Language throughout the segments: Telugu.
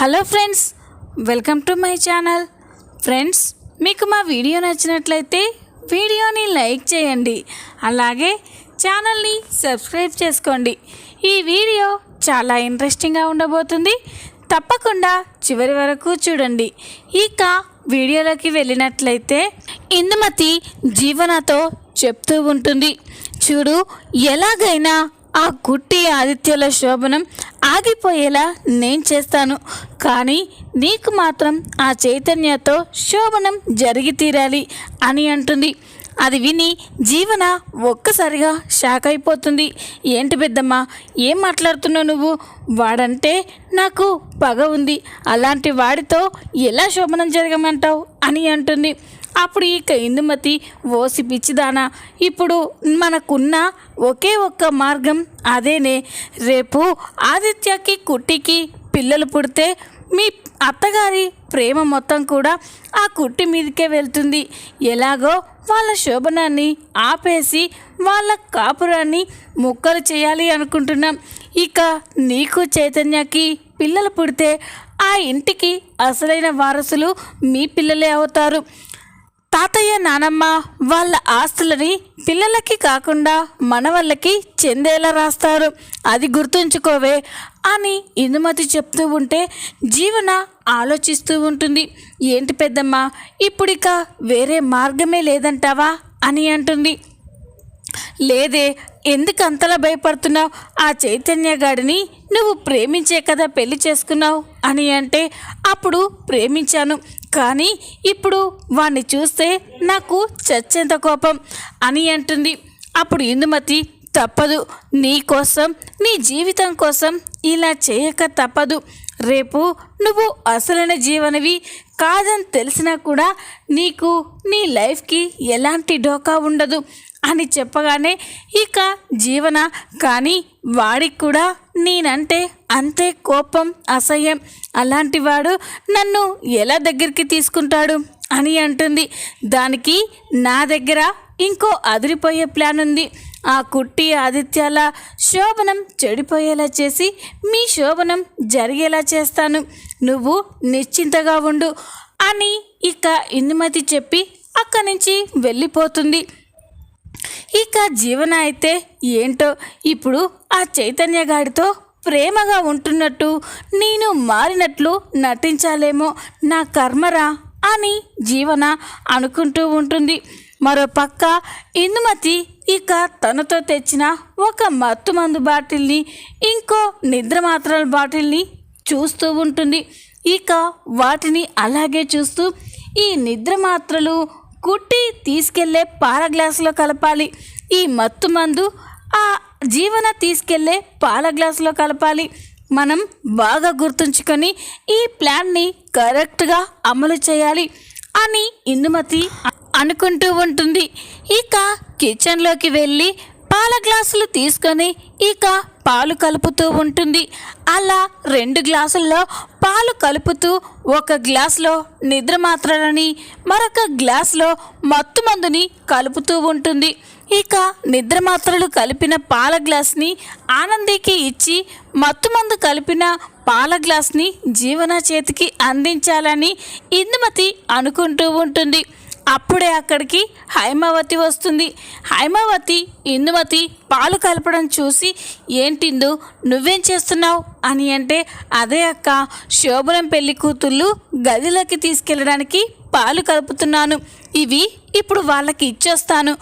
Hello friends welcome to my channel. Friends మీకు మా వీడియో నచ్చినట్లయితే వీడియోని లైక్ చేయండి. అలాగే ఛానల్ని సబ్స్క్రైబ్ చేసుకోండి. ఈ వీడియో చాలా ఇంట్రెస్టింగ్గా ఉండబోతుంది. తప్పకుండా చివరి వరకు చూడండి. ఇక వీడియోలోకి వెళ్ళినట్లయితే ఇందుమతి జీవనతో చెప్తూ ఉంటుంది. చూడు ఎలాగైనా ఆ గుట్టి ఆదిత్యుల శోభనం ఆగిపోయేలా నేను చేస్తాను. కానీ నీకు మాత్రం ఆ చైతన్యతో శోభనం జరిగి తీరాలి అని అంటుంది. అది విని జీవన ఒక్కసారిగా షాక్ అయిపోతుంది. ఏంటి పెద్దమ్మ ఏం మాట్లాడుతున్నావు నువ్వు? వాడంటే నాకు పగ ఉంది. అలాంటి వాడితో ఎలా శోభనం జరగమంటావు అని అంటుంది. అప్పుడు ఇక ఇందుమతి ఓసి పిచ్చిదానా. ఇప్పుడు మనకున్న ఒకే ఒక్క మార్గం అదేనే. రేపు ఆదిత్యకి కుట్టికి పిల్లలు పుడితే మీ అత్తగారి ప్రేమ మొత్తం కూడా ఆ కుట్టి మీదకే వెళ్తుంది. ఎలాగో వాళ్ళ శోభనాన్ని ఆపేసి వాళ్ళ కాపురాన్ని ముక్కలు చేయాలి అనుకుంటున్నాం. ఇక నీకు చైతన్యకి పిల్లలు పుడితే ఆ ఇంటికి అసలైన వారసులు మీ పిల్లలే అవుతారు. తాతయ్య నానమ్మ వాళ్ళ ఆస్తులని పిల్లలకి కాకుండా మనవళ్ళకి చెందేలా రాస్తారు. అది గుర్తుంచుకోవే అని ఇందుమతి చెప్తూ ఉంటే జీవన ఆలోచిస్తూ ఉంటుంది. ఏంటి పెద్దమ్మ ఇప్పుడిక వేరే మార్గమే లేదంటావా అని అంటుంది. లేదే ఎందుకు అంతలా భయపడుతున్నావు? ఆ చైతన్య గాడిని నువ్వు ప్రేమించే కదా పెళ్ళి చేసుకున్నావు? అని అంటే అప్పుడు ప్రేమించాను. కానీ ఇప్పుడు వాణ్ణి చూస్తే నాకు చచ్చేంత కోపం అని అంటుంది. అప్పుడు ఇందుమతి తప్పదు. నీ కోసం నీ జీవితం కోసం ఇలా చేయక తప్పదు. రేపు నువ్వు అసలైన జీవనవి కాదని తెలిసినా కూడా నీకు నీ లైఫ్కి ఎలాంటి డోకా ఉండదు. అని చెప్పగానే ఇక జీవన కానీ వాడికి కూడా నేనంటే అంతే కోపం అసహ్యం. అలాంటి వాడు నన్ను ఎలా దగ్గరికి తీసుకుంటాడు? అని అంటుంది. దానికి నా దగ్గర ఇంకో అదిరిపోయే ప్లాన్ ఉంది. ఆ కుట్టి ఆదిత్యాల శోభనం చెడిపోయేలా చేసి మీ శోభనం జరిగేలా చేస్తాను. నువ్వు నిశ్చింతగా ఉండు అని ఇక ఇందుమతి చెప్పి అక్కడి నుంచి వెళ్ళిపోతుంది. ఇక జీవన అయితే ఏంటో ఇప్పుడు ఆ చైతన్య గాడితో ప్రేమగా ఉంటున్నట్టు నేను మారినట్లు నటించాలేమో నా కర్మరా అని జీవన అనుకుంటూ ఉంటుంది. మరో పక్క ఇందుమతి ఇక తనతో తెచ్చిన ఒక మత్తు మందు బాటిల్ని ఇంకో నిద్ర మాత్రల బాటిల్ని చూస్తూ ఉంటుంది. ఇక వాటిని అలాగే చూస్తూ ఈ నిద్ర మాత్రలు కుట్టి తీసుకెళ్ళే పాల గ్లాసులో కలపాలి. ఈ మత్తు మందు ఆ జీవన తీసుకెళ్ళే పాల గ్లాసులో కలపాలి. మనం బాగా గుర్తుంచుకొని ఈ ప్లాన్ని కరెక్ట్గా అమలు చేయాలి అని ఇందుమతి అనుకుంటూ ఉంటుంది. ఇక కిచెన్లోకి వెళ్ళి పాల గ్లాసులు తీసుకొని ఇక పాలు కలుపుతూ ఉంటుంది. అలా రెండు గ్లాసుల్లో పాలు కలుపుతూ ఒక గ్లాస్లో నిద్ర మాత్రలని మరొక గ్లాస్లో మత్తు మందుని కలుపుతూ ఉంటుంది. ఇక నిద్ర మాత్రలు కలిపిన పాల గ్లాస్ని ఆనందికి ఇచ్చి మత్తు మందు కలిపిన పాల గ్లాస్ని జీవన చేతికి అందించాలని ఇందుమతి అనుకుంటూ ఉంటుంది. అప్పుడే అక్కడికి హైమావతి వస్తుంది. హైమావతి ఇందుమతి పాలు కలపడం చూసి ఏంటిందు నువ్వేం చేస్తున్నావు? అని అంటే అదే అక్క శోభనం పెళ్ళి కూతుళ్ళు గదిలోకి తీసుకెళ్ళడానికి పాలు కలుపుతున్నాను. ఇవి ఇప్పుడు వాళ్ళకి ఇచ్చేస్తాను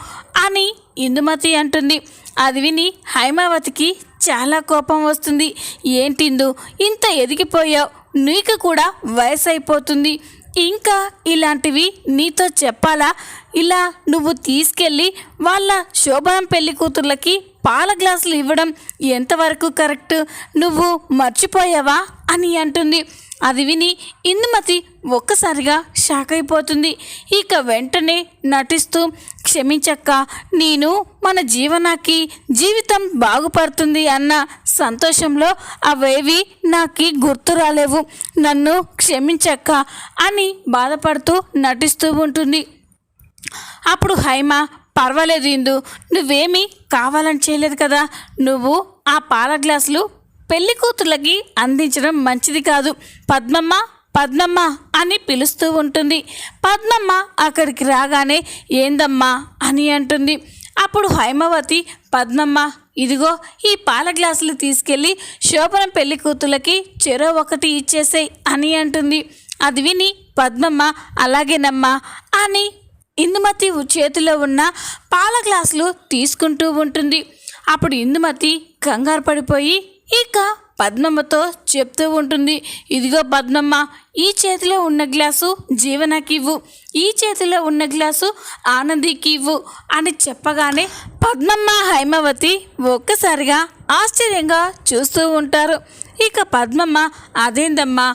అని ఇందుమతి అంటుంది. అది విని హైమావతికి చాలా కోపం వస్తుంది. ఏంటిందు ఇంత ఎదిగిపోయావు. నీకు కూడా వయసు అయిపోతుంది ఇంకా ఇలాంటివి నీతో చెప్పాలా? ఇలా నువ్వు తీసుకెళ్ళి వాళ్ళ శోభనం పెళ్ళి కూతుర్లకి పాల గ్లాసులు ఇవ్వడం ఎంతవరకు కరెక్ట్? నువ్వు మర్చిపోయావా? అని అంటుంది. అది విని ఇందుమతి ఒక్కసారిగా షాక్ అయిపోతుంది. ఇక వెంటనే నటిస్తూ క్షమించక్క నేను మన జీవనాకి జీవితం బాగుపడుతుంది అన్న సంతోషంలో అవేవి నాకు గుర్తు రాలేవు. నన్ను క్షమించక్క అని బాధపడుతూ నటిస్తూ ఉంటుంది. అప్పుడు హైమ పర్వాలేదు ఇందు నువ్వేమీ కావాలని చేయలేదు కదా. నువ్వు ఆ పాల గ్లాసులు పెళ్ళి కూతుర్లకి అందించడం మంచిది కాదు. పద్మమ్మ పద్మమ్మ అని పిలుస్తూ ఉంటుంది. పద్మమ్మ అక్కడికి రాగానే ఏందమ్మా? అని అంటుంది. అప్పుడు హైమవతి పద్మమ్మ ఇదిగో ఈ పాల గ్లాసులు తీసుకెళ్ళి శోభన పెళ్ళి కూతుర్లకి చెరో ఒకటి ఇచ్చేసేయ్ అని అంటుంది. అది విని పద్మమ్మ అలాగేనమ్మా అని ఇందుమతి చేతిలో ఉన్న పాల గ్లాసులు తీసుకుంటూ ఉంటుంది. అప్పుడు ఇందుమతి కంగారు పడిపోయి ఇక పద్మమ్మతో చెప్తూ ఉంటుంది ఇదిగో పద్మమ్మ ఈ చేతిలో ఉన్న గ్లాసు జీవనకి ఇవ్వు ఈ చేతిలో ఉన్న గ్లాసు ఆనందికి ఇవ్వు అని చెప్పగానే పద్మమ్మ హైమవతి ఒక్కసారిగా ఆశ్చర్యంగా చూస్తూ ఉంటారు. ఇక పద్మమ్మ అదేందమ్మా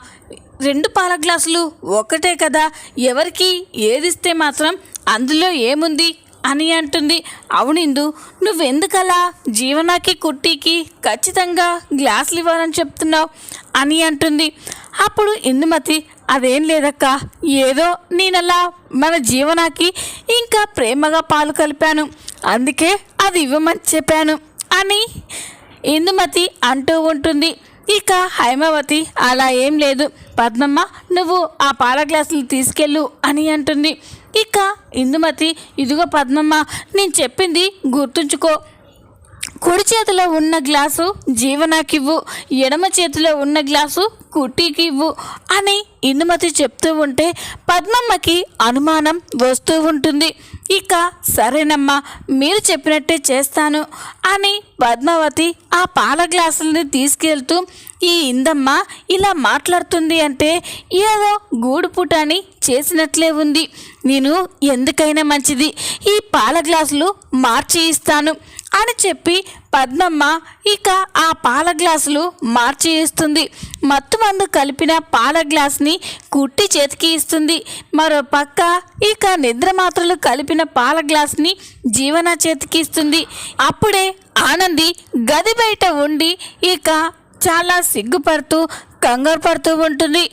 రెండు పాల గ్లాసులు ఒకటే కదా ఎవరికి ఏదిస్తే మాత్రం అందులో ఏముంది? అని అంటుంది. అవునిందు నువ్వెందుకలా జీవనాకి కుట్టికి ఖచ్చితంగా గ్లాసులు ఇవ్వాలని చెప్తున్నావు అని అంటుంది. అప్పుడు ఇందుమతి అదేం లేదక్క ఏదో నేనలా మన జీవనాకి ఇంకా ప్రేమగా పాలు కలిపాను. అందుకే అది ఇవ్వమని చెప్పాను అని ఇందుమతి అంటూ ఉంటుంది. ఇక హైమావతి అలా ఏం లేదు. పద్మమ్మ నువ్వు ఆ పాల గ్లాసులు తీసుకెళ్ళు అని అంటుంది. ఇక ఇందుమతి ఇదిగో పద్మమ్మ నేను చెప్పింది గుర్తుంచుకో. కుడి చేతిలో ఉన్న గ్లాసు జీవనాకివ్వు ఎడమ చేతిలో ఉన్న గ్లాసు కుట్టికి ఇవ్వు అని ఇందుమతి చెప్తూ ఉంటే పద్మమ్మకి అనుమానం వస్తూ ఉంటుంది. ఇక సరేనమ్మా మీరు చెప్పినట్టే చేస్తాను అని పద్మావతి ఆ పాల గ్లాసుల్ని తీసుకెళ్తూ ఈ ఇందమ్మ ఇలా మాట్లాడుతుంది అంటే ఏదో గూడు పుటాని చేసినట్లే ఉంది. నేను ఎందుకైనా మంచిది. ఈ పాల గ్లాసులు మార్చి ఇస్తాను. అని చెప్పి పద్మమ్మ ఇక ఆ పాల గ్లాసులు మార్చి ఇస్తుంది మత్తు మందు కలిపిన పాల గ్లాస్ని కుట్టి చేతికి ఇస్తుంది. మరో పక్క ఇక నిద్ర మాత్రలు కలిపిన పాల గ్లాస్ని జీవన చేతికి ఇస్తుంది. అప్పుడే ఆనంది గది బయట ఉండి ఇక చాలా సిగ్గుపడుతూ కంగారు పడుతూ ఉంటుంది.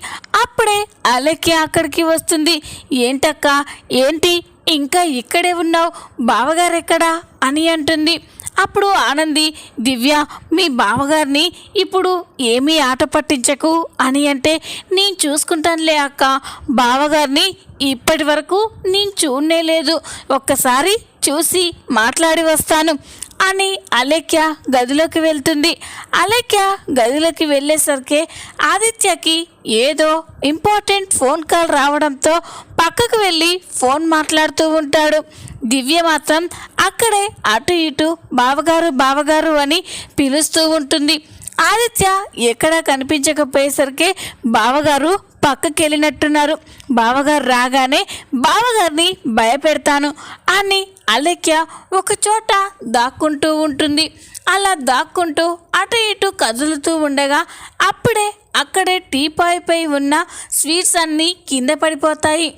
అప్పుడే అలెక్కి అక్కడికి వస్తుంది. ఏంటక్క? ఏంటి? ఇంకా ఇక్కడే ఉన్నావు? బావగారు ఎక్కడా అని అంటుంది. అప్పుడు ఆనంది దివ్య మీ బావగారిని ఇప్పుడు ఏమీ ఆట పట్టించకు అని అంటే నేను చూసుకుంటానులే అక్క. బావగారిని ఇప్పటి వరకు నేను చూడనే లేదు. ఒక్కసారి చూసి మాట్లాడి వస్తాను. అని అలేఖ్య గదిలోకి వెళ్తుంది. అలేఖ్య గదిలోకి వెళ్ళేసరికి ఆదిత్యకి ఏదో ఇంపార్టెంట్ ఫోన్ కాల్ రావడంతో పక్కకు వెళ్ళి ఫోన్ మాట్లాడుతూ ఉంటాడు. దివ్య మాత్రం అక్కడే అటు ఇటు బావగారు బావగారు అని పిలుస్తూ ఉంటుంది. ఆదిత్య ఎక్కడా కనిపించకపోయేసరికి బావగారు పక్కకి వెళ్ళినట్టున్నారు బావగారు రాగానే బావగారిని భయపెడతాను అని అలెక్య ఒక చోట దాక్కుంటూ ఉంటుంది. అలా దాక్కుంటూ అటు ఇటు కదులుతూ ఉండగా అప్పుడే అక్కడే టీపాయ్పై ఉన్న స్వీట్స్ అన్నీ కింద పడిపోతాయి.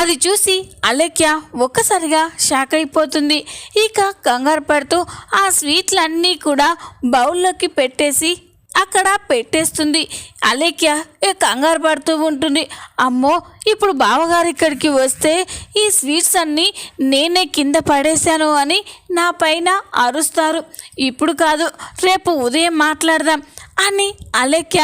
అది చూసి అలెక్య ఒక్కసారిగా షాక్ అయిపోతుంది. ఇక కంగారు పడుతూ ఆ స్వీట్లన్నీ కూడా బౌల్లోకి పెట్టేసి అక్కడ పెట్టేస్తుంది. అలేఖ్య ఏ కంగారు పడుతూ ఉంటుంది. అమ్మో ఇప్పుడు బావగారు ఇక్కడికి వస్తే ఈ స్వీట్స్ అన్నీ నేనే కింద పడేశాను అని నా పైన అరుస్తారు. ఇప్పుడు కాదు రేపు ఉదయం మాట్లాడదాం అని అలేఖ్య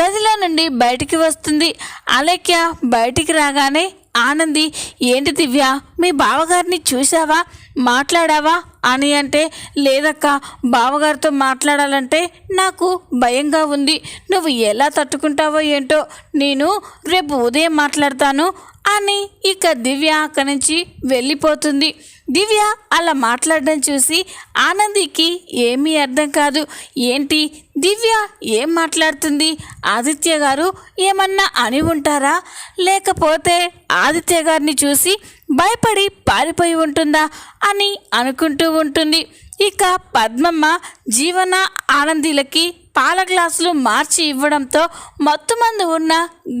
గదిలో నుండి బయటికి వస్తుంది. అలేఖ్య బయటికి రాగానే ఆనంది ఏంటి దివ్య? మీ బావగారిని చూసావా మాట్లాడావా అని అంటే లేదక్క బావగారితో మాట్లాడాలంటే నాకు భయంగా ఉంది. నువ్వు ఎలా తట్టుకుంటావో ఏంటో నేను రేపు ఉదయం మాట్లాడతాను అని ఇక దివ్య అక్కడి నుంచి వెళ్ళిపోతుంది. దివ్య అలా మాట్లాడడం చూసి ఆనందికి ఏమీ అర్థం కాదు. ఏంటి? దివ్య ఏం మాట్లాడుతుంది? ఆదిత్య గారు ఏమన్నా అని ఉంటారా? లేకపోతే ఆదిత్య గారిని చూసి భయపడి పారిపోయి ఉంటుందా అని అనుకుంటూ ఉంటుంది. ఇక పద్మమ్మ జీవన ఆనందిలకి పాల గ్లాసులు మార్చి ఇవ్వడంతో మొత్తం మంది ఉన్న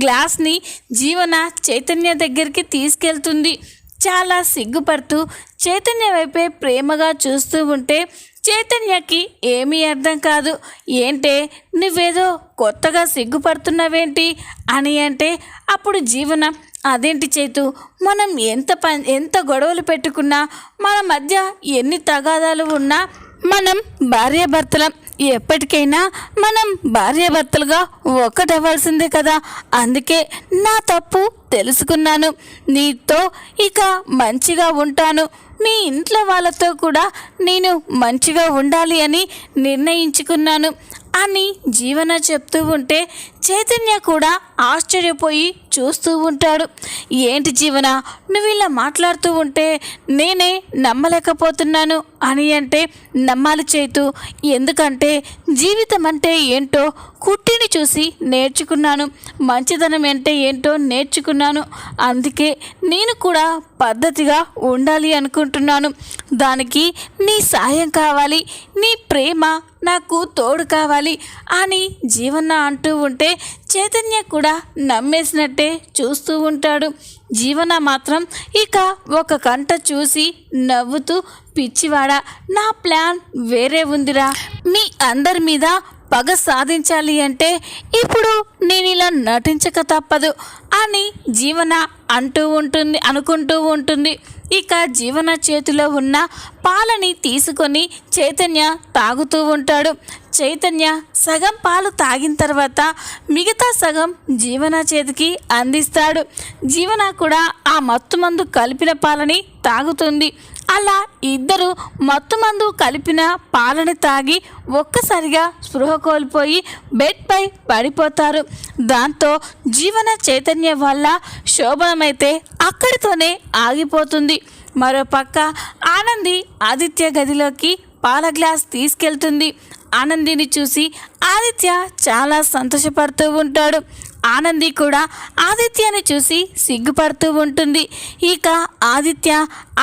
గ్లాస్ని జీవన చైతన్య దగ్గరికి తీసుకెళ్తుంది. చాలా సిగ్గుపడుతూ చైతన్య వైపే ప్రేమగా చూస్తూ ఉంటే చైతన్యకి ఏమీ అర్థం కాదు. ఏంటే నువ్వేదో కొత్తగా సిగ్గుపడుతున్నావేంటి అని అంటే అప్పుడు జీవనం అదేంటి చేతు? మనం ఎంత ప ఎంత గొడవలు పెట్టుకున్నా మన మధ్య ఎన్ని తగాదాలు ఉన్నా మనం భార్యాభర్తలం ఎప్పటికైనా మనం భార్యాభర్తలుగా ఒక్కటవ్వాల్సిందే కదా. అందుకే నా తప్పు తెలుసుకున్నాను. నీతో ఇక మంచిగా ఉంటాను. మీ ఇంట్లో వాళ్ళతో కూడా నేను మంచిగా ఉండాలి అని నిర్ణయించుకున్నాను అని జీవన చెప్తూ ఉంటే చైతన్య కూడా ఆశ్చర్యపోయి చూస్తూ ఉంటాడు. ఏంటి జీవన నువ్వు ఇలా మాట్లాడుతూ ఉంటే నేనే నమ్మలేకపోతున్నాను అని అంటే నమ్మాలి చేతు. ఎందుకంటే జీవితం అంటే ఏంటో కుట్టిని చూసి నేర్చుకున్నాను. మంచిదనం అంటే ఏంటో నేర్చుకున్నాను. అందుకే నేను కూడా పద్ధతిగా ఉండాలి అనుకుంటున్నాను. దానికి నీ సాయం కావాలి. నీ ప్రేమ నాకు తోడు కావాలి అని జీవన అంటూ ఉంటే చైతన్య కూడా నమ్మేసినట్టే చూస్తూ ఉంటాడు. జీవన మాత్రం ఇక ఒక కంట చూసి నవ్వుతూ పిచ్చివాడా నా ప్లాన్ వేరే ఉందిరా. మీ అందరి మీద పగ సాధించాలి అంటే ఇప్పుడు నేను ఇలా నటించక తప్పదు అని జీవన అంటూ ఉంటుంది అనుకుంటూ ఉంటుంది. ఇక జీవన చేతిలో ఉన్న పాలని తీసుకొని చైతన్య తాగుతూ ఉంటాడు. చైతన్య సగం పాలు తాగిన తర్వాత మిగతా సగం జీవన చేతికి అందిస్తాడు. జీవన కూడా ఆ మత్తు మందు కలిపిన పాలని తాగుతుంది. అలా ఇద్దరు మత్తుమందు కలిపిన పాలని తాగి ఒక్కసారిగా స్పృహ కోల్పోయి బెడ్పై పడిపోతారు. దాంతో జీవన చైతన్యం వల్ల శోభనమైతే అక్కడితోనే ఆగిపోతుంది. మరోపక్క ఆనంది ఆదిత్య గదిలోకి పాల గ్లాస్ తీసుకెళ్తుంది. ఆనందిని చూసి ఆదిత్య చాలా సంతోషపడుతూ ఉంటాడు. ఆనంది కూడా ఆదిత్యని చూసి సిగ్గుపడుతూ ఉంటుంది. ఇక ఆదిత్య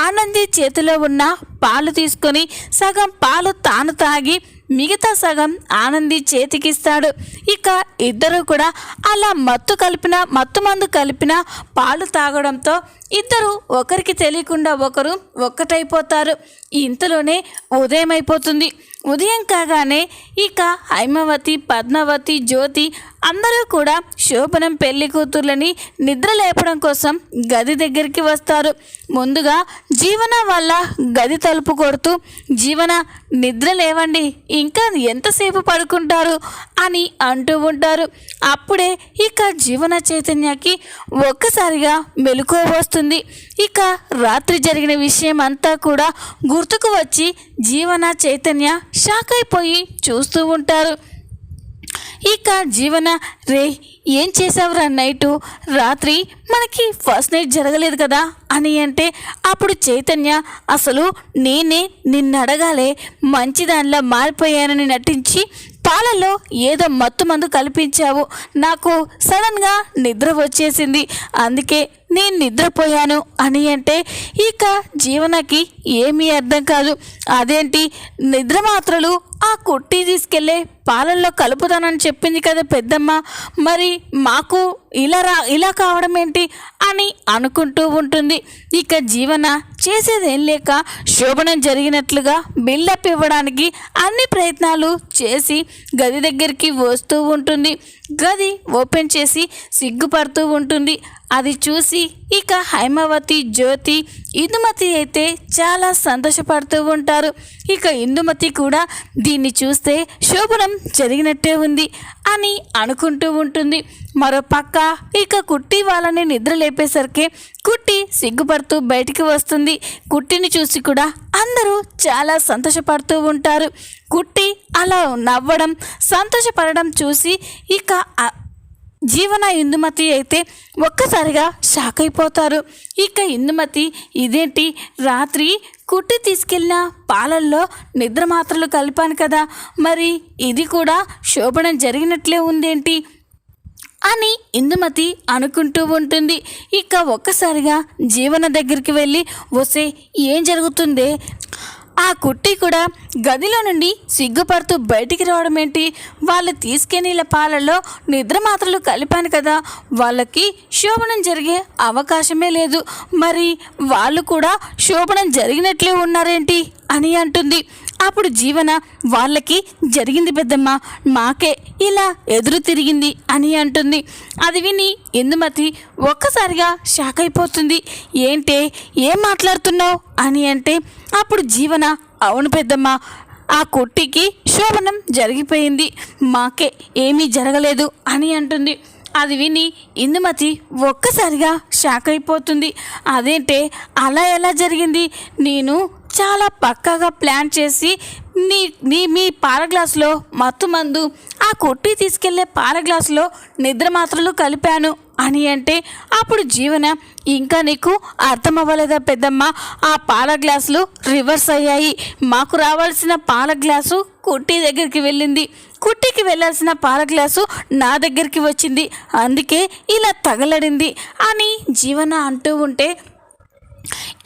ఆనంది చేతిలో ఉన్న పాలు తీసుకొని సగం పాలు తాను తాగి మిగతా సగం ఆనంది చేతికిస్తాడు. ఇక ఇద్దరు కూడా అలా మత్తు కలిపిన మత్తు మందు కలిపిన పాలు తాగడంతో ఇద్దరు ఒకరికి తెలియకుండా ఒకరు ఒక్కటైపోతారు. ఇంతలోనే ఉదయం అయిపోతుంది ఉదయం కాగానే ఇక హైమవతి పద్మావతి జ్యోతి అందరూ కూడా శోభనం పెళ్ళి కూతుర్లని నిద్ర లేపడం కోసం గది దగ్గరికి వస్తారు. ముందుగా జీవన వల్ల గది తలుపు కొడుతూ జీవన నిద్ర లేవండి. ఇంకా ఎంతసేపు పడుకుంటారు? అని అంటూ ఉంటారు. అప్పుడే ఇక జీవన చైతన్యకి ఒక్కసారిగా మెలకువ వస్తుంది ఇక రాత్రి జరిగిన విషయం అంతా కూడా గుర్తుకు వచ్చి జీవన చైతన్య షాక్ అయిపోయి చూస్తూ ఉంటారు. ఇక జీవన రే ఏం చేసావురా నైటు? రాత్రి మనకి ఫస్ట్ నైట్ జరగలేదు కదా అని అంటే అప్పుడు చైతన్య అసలు నేనే నిన్ను అడగాలే మంచి దానిలో మారిపోయానని నటించి పాలలో ఏదో మత్తు మందు కల్పించావు. నాకు సడన్గా నిద్ర వచ్చేసింది. అందుకే నేను నిద్రపోయాను అని అంటే ఇక జీవనకి ఏమీ అర్థం కాదు. అదేంటి? నిద్ర మాత్రలు ఆ కుట్టి తీసుకెళ్ళే పాలల్లో కలుపుతానని చెప్పింది కదా పెద్దమ్మ. మరి మాకు ఇలా రా ఇలా కావడం ఏంటి అని అనుకుంటూ ఉంటుంది. ఇక జీవన చేసేదేం లేక శోభనం జరిగినట్లుగా బిల్డప్ ఇవ్వడానికి అన్ని ప్రయత్నాలు చేసి గది దగ్గరికి వస్తూ ఉంటుంది. గది ఓపెన్ చేసి సిగ్గుపడుతూ ఉంటుంది. అది చూసి ఇక హైమవతి జ్యోతి ఇందుమతి అయితే చాలా సంతోషపడుతూ ఉంటారు. ఇక ఇందుమతి కూడా దీన్ని చూస్తే శోభనం జరిగినట్టే ఉంది అని అనుకుంటూ ఉంటుంది. మరో పక్క ఇక కుట్టి వాళ్ళని నిద్ర లేపేసరికి కుట్టి సిగ్గుపడుతూ బయటికి వస్తుంది. కుట్టిని చూసి కూడా అందరూ చాలా సంతోషపడుతూ ఉంటారు. కుట్టి అలా నవ్వడం సంతోషపడడం చూసి ఇక జీవన ఇందుమతి అయితే ఒక్కసారిగా షాక్ అయిపోతారు. ఇక ఇందుమతి ఇదేంటి? రాత్రి కుట్టి తీసుకెళ్ళిన పాలల్లో నిద్ర మాత్రలు కలిపాను కదా. మరి ఇది కూడా శోభనం జరిగినట్లే ఉందేంటి? అని ఇందుమతి అనుకుంటూ ఉంటుంది. ఇక ఒక్కసారిగా జీవన దగ్గరికి వెళ్ళి వసే ఏం జరుగుతుందే ఆ కుట్టి కూడా గదిలో నుండి సిగ్గుపడుతూ బయటికి రావడం ఏంటి? వాళ్ళు తీసుకెళ్ళిన పాలలో నిద్ర మాత్రలు కలిపాను కదా. వాళ్ళకి శోభనం జరిగే అవకాశమే లేదు. మరి వాళ్ళు కూడా శోభనం జరిగినట్లే ఉన్నారేంటి? అని అంటుంది. అప్పుడు జీవన వాళ్ళకి జరిగింది పెద్దమ్మ మాకే ఇలా ఎదురు తిరిగింది అని అంటుంది. అది విని ఇందుమతి ఒక్కసారిగా షాక్ అయిపోతుంది. ఏంటే ఏం మాట్లాడుతున్నావు? అని అంటే అప్పుడు జీవన అవును పెద్దమ్మ ఆ కుట్టికి శోభనం జరిగిపోయింది. మాకే ఏమీ జరగలేదు అని అంటుంది. అది విని ఇందుమతి ఒక్కసారిగా షాక్ అయిపోతుంది. అదేంటే అలా ఎలా జరిగింది? నేను చాలా పక్కాగా ప్లాన్ చేసి నీ నీ మీ పారగ్లాస్లో మత్తు మందు ఆ కొట్టి తీసుకెళ్ళే పారగ్లాస్లో నిద్ర మాత్రలు కలిపాను. అని అంటే అప్పుడు జీవన ఇంకా నీకు అర్థం అవ్వలేదా పెద్దమ్మ? ఆ పాల గ్లాసులు రివర్స్ అయ్యాయి. మాకు రావాల్సిన పాల గ్లాసు కుట్టి దగ్గరికి వెళ్ళింది. కుట్టికి వెళ్ళాల్సిన పాల గ్లాసు నా దగ్గరికి వచ్చింది. అందుకే ఇలా తగలడింది అని జీవన అంటూ ఉంటే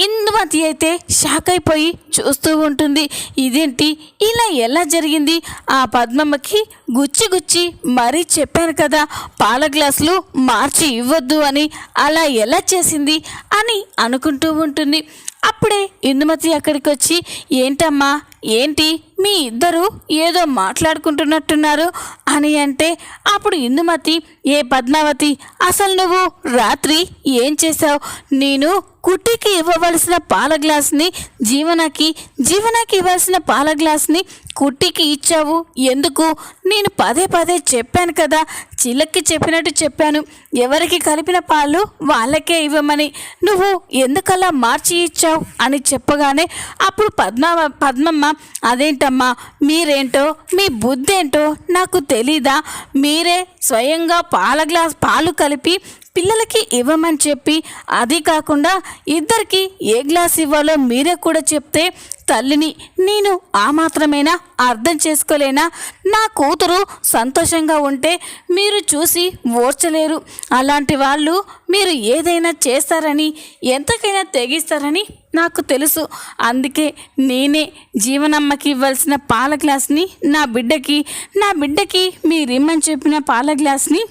ఇందుమతి అయితే షాక్ అయిపోయి చూస్తూ ఉంటుంది. ఇదేంటి? ఇలా ఎలా జరిగింది? ఆ పద్మమ్మకి గుచ్చి గుచ్చి మరీ చెప్పాను కదా పాల గ్లాసులు మార్చి ఇవ్వద్దు అని అలా ఎలా చేసింది అని అనుకుంటూ ఉంటుంది. అప్పుడే ఇందుమతి అక్కడికి వచ్చి ఏంటమ్మా? ఏంటి? మీ ఇద్దరు ఏదో మాట్లాడుకుంటున్నట్టున్నారు అని అంటే అప్పుడు ఇందుమతి ఏ పద్మావతి అసలు నువ్వు రాత్రి ఏం చేశావు? నేను కుట్టికి ఇవ్వవలసిన పాల గ్లాస్ని జీవనకి జీవనకి ఇవ్వాల్సిన పాల గ్లాస్ని కుట్టికి ఇచ్చావు? ఎందుకు? నేను పదే పదే చెప్పాను కదా. చిల్లక్కి చెప్పినట్టు చెప్పాను. ఎవరికి కలిపిన పాలు వాళ్ళకే ఇవ్వమని. నువ్వు ఎందుకలా మార్చి ఇచ్చావు? అని చెప్పగానే అప్పుడు పద్మ పద్మమ్మ అదేంటమ్మా? మీరేంటో? మీ బుద్ధి ఏంటో నాకు తెలీదా? మీరే స్వయంగా పాల గ్లాస్ పాలు కలిపి పిల్లలకి ఇవ్వమని చెప్పి అది కాకుండా ఇద్దరికి ఏ గ్లాస్ ఇవ్వాలో మీరే కూడా చెప్తే తల్లిని నేను ఆ మాత్రమేనా అర్థం చేసుకోలేనా? నా కూతురు సంతోషంగా ఉంటే మీరు చూసి ఓర్చలేరు. అలాంటి వాళ్ళు మీరు ఏదైనా చేస్తారని ఎంతకైనా తెగిస్తారని నాకు తెలుసు. అందుకే నేనే జీవనమ్మకి ఇవ్వాల్సిన పాల గ్లాస్ని నా బిడ్డకి నా బిడ్డకి మీరిమ్మని చెప్పిన పాల గ్లాస్ని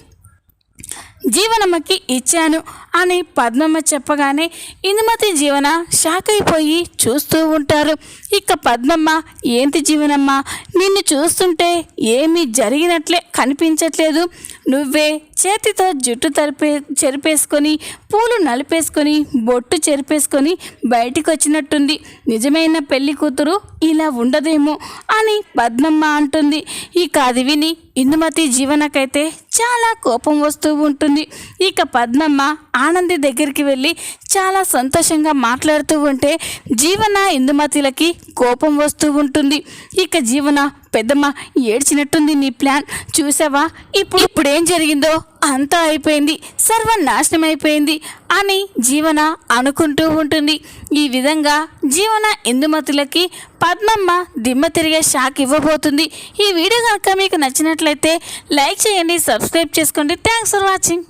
జీవనమ్మకి ఇచ్చాను అని పద్మమ్మ చెప్పగానే ఇందుమతి జీవన షాక్ అయిపోయి చూస్తూ ఉంటారు. ఇక పద్మమ్మ ఏంటి జీవనమ్మ? నిన్ను చూస్తుంటే ఏమీ జరిగినట్లే కనిపించట్లేదు. నువ్వే చేతితో జుట్టు తరిపే చెరిపేసుకొని పూలు నలిపేసుకొని బొట్టు చెరిపేసుకొని బయటికి వచ్చినట్టుంది నిజమైన పెళ్ళి కూతురు ఇలా ఉండదేమో అని పద్మమ్మ అంటుంది. ఇక అది విని ఇందుమతి జీవనకైతే చాలా కోపం వస్తూ ఉంటుంది. ఇక పద్మమ్మ ఆనంది దగ్గరికి వెళ్ళి చాలా సంతోషంగా మాట్లాడుతూ ఉంటే జీవన ఇందుమతిలకి కోపం వస్తూ ఉంటుంది. ఇక జీవన పెద్దమ్మ ఏడ్చినట్టుంది నీ ప్లాన్. చూసావా? ఇప్పుడు ఇప్పుడేం జరిగిందో? అంతా అయిపోయింది. సర్వనాశనం అయిపోయింది అని జీవన అనుకుంటూ ఉంటుంది. ఈ విధంగా జీవన ఇందుమతులకి పద్మమ్మ దిమ్మ తిరిగే షాక్ ఇవ్వబోతుంది. ఈ వీడియో కనుక మీకు నచ్చినట్లయితే లైక్ చేయండి సబ్స్క్రైబ్ చేసుకోండి. Thanks for watching